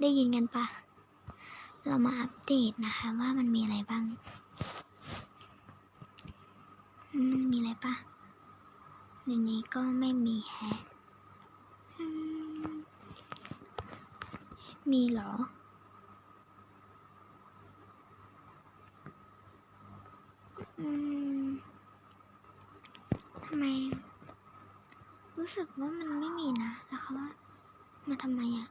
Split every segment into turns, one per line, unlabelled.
ได้ยินกันปะเรามาอัปเดตนะคะว่ามันมีอะไรบ้าง มันมีอะไรปะในนี้ก็ไม่มีแฮะมีหรออืมทำไม รู้สึกว่ามันไม่มีนะ แล้วเขาว่า มาทำไมอะ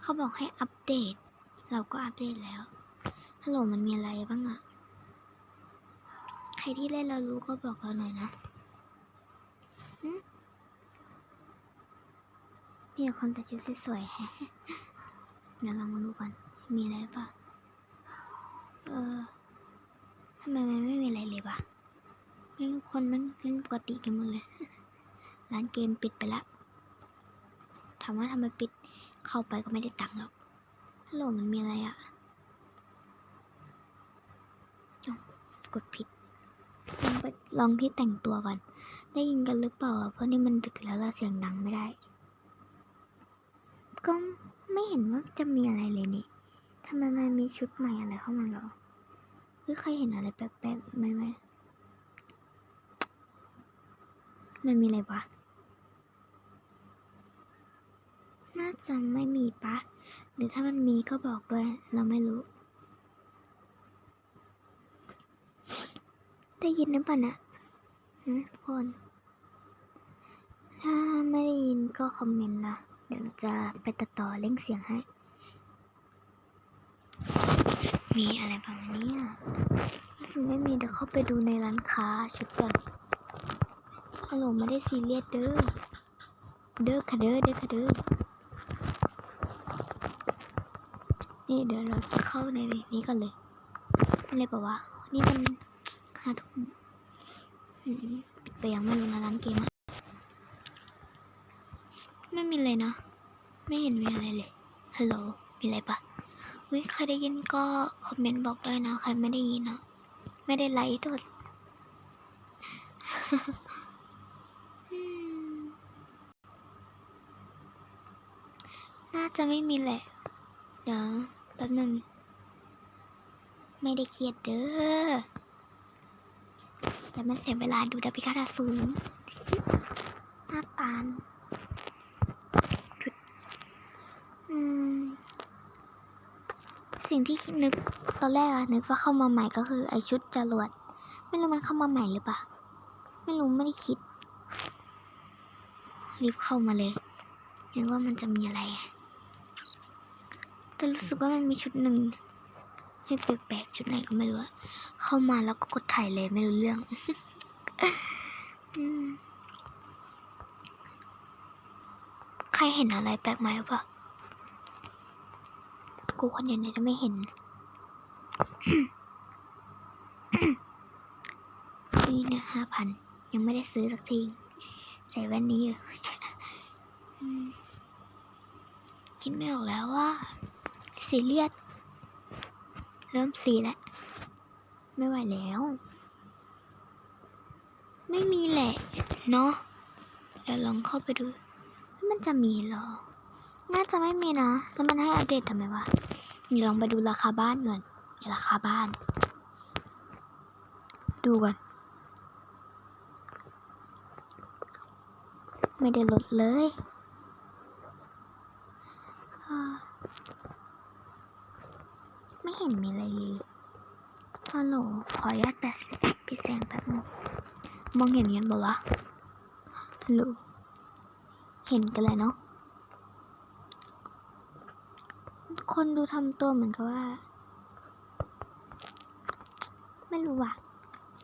เขาบอกให้อัปเดต เราก็อัปเดตแล้ว ฮัลโหลมันมีอะไรบ้างอะใครที่เล่นเรารู้ก็บอกเราหน่อยนะหึมีแต่คนแต่ชุดสวยๆแฮะเดี๋ยวลองมาดูก่อน มีอะไรปะเออทำไมมันไม่มีอะไรเลยวะไม่ทุกคนมันเล่นปกติกันหมดเลย ร้านเกมปิดไปละ ถามว่าทำไมปิดเข้าไปก็ไม่ได้ตังค์หรอกฮัลโหลมันมีอะไรอะเอ้ากดผิดลองไปลองที่แต่งตัวก่อน ได้ยินกันหรือเปล่าเพราะนี่มันดึกแล้วเราเสียงดังไม่ได้ ก็ไม่เห็นว่าจะมีอะไรเลยนี่ทำไมมันมีชุดใหม่อะไรเข้ามาหรอหรือใครเห็นอะไรแปลกๆไหมไหมมันมีอะไรวะ น่า จะไม่มีปะ หรือถ้ามันมีก็บอกด้วย เราไม่รู้ ได้ยินหรือเปล่านะหืมทุกคน ถ้าไม่ได้ยินก็คอมเมนต์นะ เดี๋ยวจะไปตัดต่อเล่งเสียงให้ มีอะไรประมาณนี้อะรู้สึกไม่มีเดี๋ยวเข้าไปดูในร้านค้าชุดก่อนฮัลโหลไม่ได้ซีเรียสเด้อเด้อค่ะเด้อเด้อค่ะเด้อ นี่เดี๋ยวเราจะเข้าในนี้กันเลยอะไรปล่าวะ นี่มันห้าทุ่มปิดไปยังไม่รู้นะร้านเกมอะไม่มีเลยนะ ไม่เห็นมีอะไรเลย ฮัลโหล มีอะไรปะเฮ้ย ใครได้ยินก็คอมเมนต์บอกด้วยนะ ใครไม่ได้ยินนะไม่ได้ไลค์ตัวน่าจะไม่มีแหละ เดี๋ยว แป๊บนึงไม่ได้เครียดเด้อแต่มันเสียเวลาดูดาพิฆาตอสูรหน้าตาลจุดอืมสิ่งที่นึกตอนแรกอะนึกว่าเข้ามาใหม่ก็คือไอชุดจรวด ไม่รู้มันเข้ามาใหม่หรือเปล่าไม่รู้ไม่ได้คิด รีบเข้ามาเลยนึกว่ามันจะมีอะไรอะ แต่รู้สึกว่ามันมีชุดหนึ่งให้แปลกๆชุดไหนก็ไม่รู้อะเข้ามาแล้วก็กดถ่ายเลยไม่รู้เรื่องอใครเห็นอะไรแปลกไหมหรือเปล่ากูคนเดียวเนี่ยจะไม่เห็นนี่เนี่ยห้าพันยังไม่ได้ซื้อสักทีใส่แว่นนี้อยู่คิดไม่ออกแล้วว่า ซีเรียส เริ่มซีแล้ว ไม่ไหวแล้ว ไม่มีแหละ เนาะเดี๋ยวลองเข้าไปดู มันจะมีหรอ น่าจะไม่มีนะ แล้วมันให้อัปเดตทำไมวะลองไปดูราคาบ้านก่อนราคาบ้าน ดูก่อน ไม่ได้ลดเลย อ่าไม่เห็นมีอะไรเลยฮัลโหล ขออนุญาตแปดสิบพี่แสงแป๊บนึงมองเห็นกันปะวะฮัลโหล เห็นกันเลยเนาะ คนดูทำตัวเหมือนกับว่า ไม่รู้ว่ะ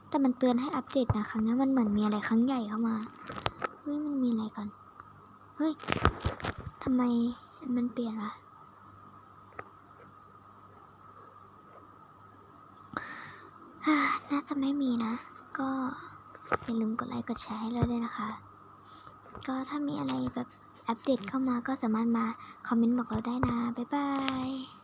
แต่มันเตือนให้อัปเดตนะครั้งนี้มันเหมือนมีอะไรครั้งใหญ่เข้ามา เฮ้ย มันมีอะไรก่อน เฮ้ย ทำไมมันเปลี่ยนวะ อ่า น่าจะไม่มีนะ ก็อย่าลืมกดไลค์กดแชร์ให้เราด้วยนะคะ ก็ถ้ามีอะไรแบบอัปเดตเข้ามาก็สามารถมาคอมเมนต์บอกเราได้นะ บ๊ายบาย